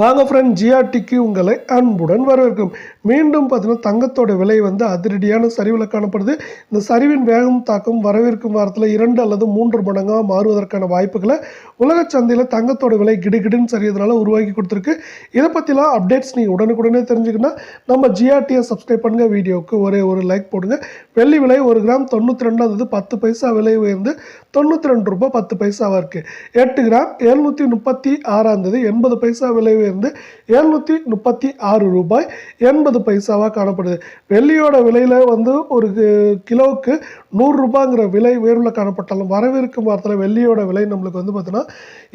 வாங்க ஃப்ரெண்ட் ஜிஆர்டிக்கு உங்களை அன்புடன் வரவேற்கும். மீண்டும் பார்த்தீங்கன்னா தங்கத்தோட விலை வந்து அதிரடியான சரிவில் காணப்படுது. இந்த சரிவின் வேகம் தாக்கம் வரவேற்கும் வாரத்தில் இரண்டு அல்லது மூன்று மடங்காக மாறுவதற்கான வாய்ப்புகளை உலக சந்தையில் தங்கத்தோட விலை கிடுகிடுன்னு சரியதுனால உருவாக்கி கொடுத்துருக்கு. இதை பற்றிலாம் அப்டேட்ஸ் நீங்கள் உடனுக்குடனே தெரிஞ்சுக்கணும் நம்ம ஜிஆர்டியை சப்ஸ்கிரைப் பண்ணுங்க. வீடியோவுக்கு ஒரே ஒரு லைக் போடுங்க. வெள்ளி விலை ஒரு கிராம் தொண்ணூற்றி ரெண்டு பத்து பைசா விலை உயர்ந்து தொண்ணூற்றி ரெண்டு ரூபாய் பத்து பைசாவாக இருக்குது எட்டு கிராம் எழுநூற்றி முப்பத்தி ஆறாம் தேதி எண்பது பைசா விலை இருந்து எழுநூற்றி முப்பத்தி ஆறு ரூபாய் எண்பது பைசாவாக காணப்படுது. வெள்ளியோட விலையில் வந்து ஒரு கிலோவுக்கு நூறுரூபாங்கிற விலை உயர்வில் காணப்பட்டாலும் வரவிருக்கும் வாரத்தில் வெள்ளியோட விலை நம்மளுக்கு வந்து பார்த்தீங்கன்னா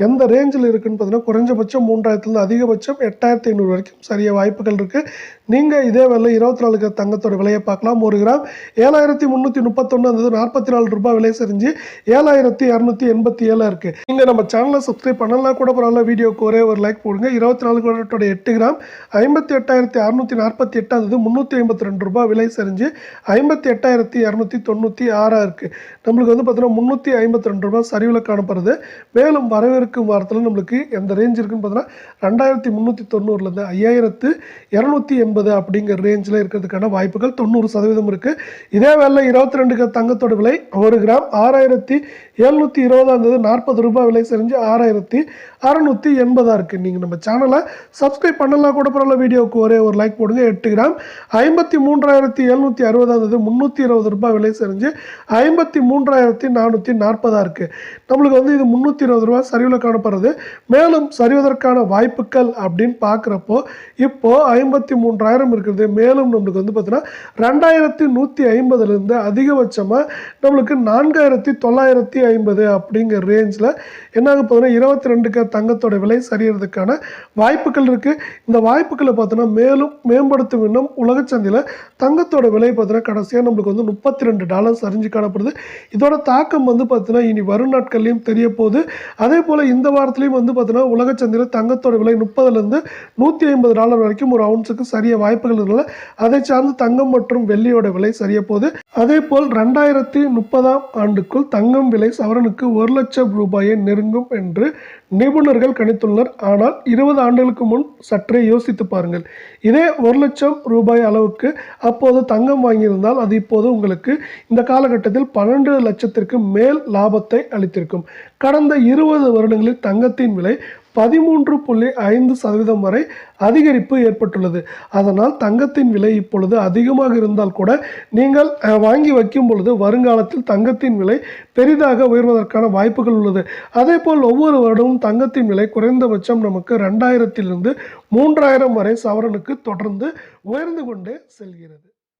எந்த ரேஞ்சில் இருக்குன்னு பார்த்தீங்கன்னா குறைஞ்சபட்சம் மூன்றாயிரத்துலேருந்து அதிகபட்சம் எட்டாயிரத்தி ஐநூறு வரைக்கும் சரிய வாய்ப்புகள் இருக்குது நீங்கள் இதே வேலை இருபத்தி நாலு கிராம் தங்கத்தோட விலையை பார்க்கலாம். ஒரு கிராம் ஏழாயிரத்தி முந்நூற்றி முப்பத்தொன்று அந்த நாற்பத்தி நாலு ரூபாய் விலை செஞ்சு ஏழாயிரத்தி இரநூத்தி எண்பத்தி ஏழாக இருக்குது நீங்கள் நம்ம சேனலை சப்ஸ்கிரைப் பண்ணலாம் கூட பரவாயில்ல வீடியோக்கு ஒரே ஒரு லைக் போடுங்க. இருபத்தி இருபத்தி நாலு கிராமத்தோட எட்டு கிராம் ஐம்பத்தி எட்டாயிரத்தி அறுநூற்றி நாற்பத்தி எட்டாவது முந்நூற்றி ஐம்பத்தி ரெண்டு ரூபாய் விலை சரிஞ்சு ஐம்பத்தி எட்டாயிரத்தி இரநூத்தி தொண்ணூற்றி ஆறாக இருக்குது நம்மளுக்கு வந்து பார்த்தீங்கன்னா முந்நூற்றி ஐம்பத்தி ரெண்டு ரூபாய் சரிவில் காணப்படுது. மேலும் வரவிருக்கும் வாரத்தில் நம்மளுக்கு எந்த ரேஞ்ச் இருக்குன்னு பார்த்தீங்கன்னா ரெண்டாயிரத்தி முந்நூற்றி தொண்ணூறுலேருந்து ஐயாயிரத்து இரநூத்தி எண்பது அப்படிங்கிற ரேஞ்சில் இருக்கிறதுக்கான வாய்ப்புகள் தொண்ணூறு சதவீதம் இருக்குது இதே வேலை இருபத்தி ரெண்டு தங்கத்தோட விலை ஒரு கிராம் ஆறாயிரத்தி எழுநூற்றி இருபதாம் இருந்தது நாற்பது ரூபாய் விலை செஞ்சு ஆறாயிரத்தி அறநூற்றி எண்பதாக இருக்குது நீங்கள் நம்ம சேனல் சப்ஸ்கிரைப் பண்ணலாம் கூட பரவாயில்ல. வீடியோவுக்கு ஒரே ஒரு லைக் போடுங்க. எட்டு கிராம். ஐம்பத்தி மூன்றாயிரத்தி எழுநூற்றி அறுபதாவது முந்நூற்றி இருபது ரூபாய் விலை செஞ்சு ஐம்பத்தி மூன்றாயிரத்தி நானூற்றி நாற்பதாக இருக்குது நம்மளுக்கு வந்து இது முந்நூற்றி இருபது ரூபா சரிவில் காணப்படுறது. மேலும் சரிவதற்கான வாய்ப்புகள் அப்படின்னு பார்க்குறப்போ இப்போது ஐம்பத்தி மூன்றாயிரம் இருக்குது மேலும் நம்மளுக்கு வந்து பார்த்தீங்கன்னா ரெண்டாயிரத்தி நூற்றி ஐம்பதுலேருந்து அதிகபட்சமாக நம்மளுக்கு நான்காயிரத்தி தொள்ளாயிரத்தி ஐம்பது அப்படிங்கிற ரேஞ்சில் என்னாக போதுன்னா இருபத்தி ரெண்டுக்கு தங்கத்தோட விலை சரியறதுக்கான வாய்ப்புகள் இருக்குது இந்த வாய்ப்புகளை பார்த்தோன்னா மேலும் மேம்படுத்தும் இன்னும் உலக சந்தையில் தங்கத்தோட விலை பார்த்தீங்கன்னா கடைசியாக நம்மளுக்கு வந்து முப்பத்தி ரெண்டு டாலர்ஸ் சரிஞ்சு காணப்படுது. இதோட தாக்கம் வந்து பார்த்தீங்கன்னா இனி வரும் நாட்கள்லையும் தெரிய போகுது. அதே போல் இந்த வாரத்துலையும் வந்து பார்த்தீங்கன்னா உலக சந்தையில் தங்கத்தோட விலை முப்பதுலேருந்து நூற்றி ஐம்பது டாலர் வரைக்கும் ஒரு அவுன்ஸுக்கு சரிய வாய்ப்புகள் இருந்தனால அதை சார்ந்து தங்கம் மற்றும் வெள்ளியோட விலை சரிய போகுது. அதே போல் ரெண்டாயிரத்தி முப்பதாம் ஆண்டுக்குள் தங்கம் விலை சவரனுக்கு ஒரு லட்சம் ரூபாயை நெருங்கும் என்று நிபுணர்கள் கணித்துள்ளனர். ஆனால் இருபது ஆண்டுகளுக்கு முன் சற்றே யோசித்து பாருங்கள். இதே ஒரு லட்சம் ரூபாய் அளவுக்கு அப்போது தங்கம் வாங்கியிருந்தால் அது இப்போது உங்களுக்கு இந்த காலகட்டத்தில் பன்னெண்டு லட்சத்திற்கு மேல் லாபத்தை அளித்திருக்கும். கடந்த இருபது வருடங்களில் தங்கத்தின் விலை பதிமூன்று புள்ளி ஐந்து சதவீதம் வரை அதிகரிப்பு ஏற்பட்டுள்ளது. அதனால் தங்கத்தின் விலை இப்பொழுது அதிகமாக இருந்தால் கூட நீங்கள் வாங்கி வைக்கும் பொழுது வருங்காலத்தில் தங்கத்தின் விலை பெரிதாக உயர்வதற்கான வாய்ப்புகள் உள்ளது. அதே போல் ஒவ்வொரு வருடமும் தங்கத்தின் விலை குறைந்தபட்சம் நமக்கு ரெண்டாயிரத்திலிருந்து மூன்றாயிரம் வரை சவரனுக்கு தொடர்ந்து உயர்ந்து கொண்டே செல்கிறது.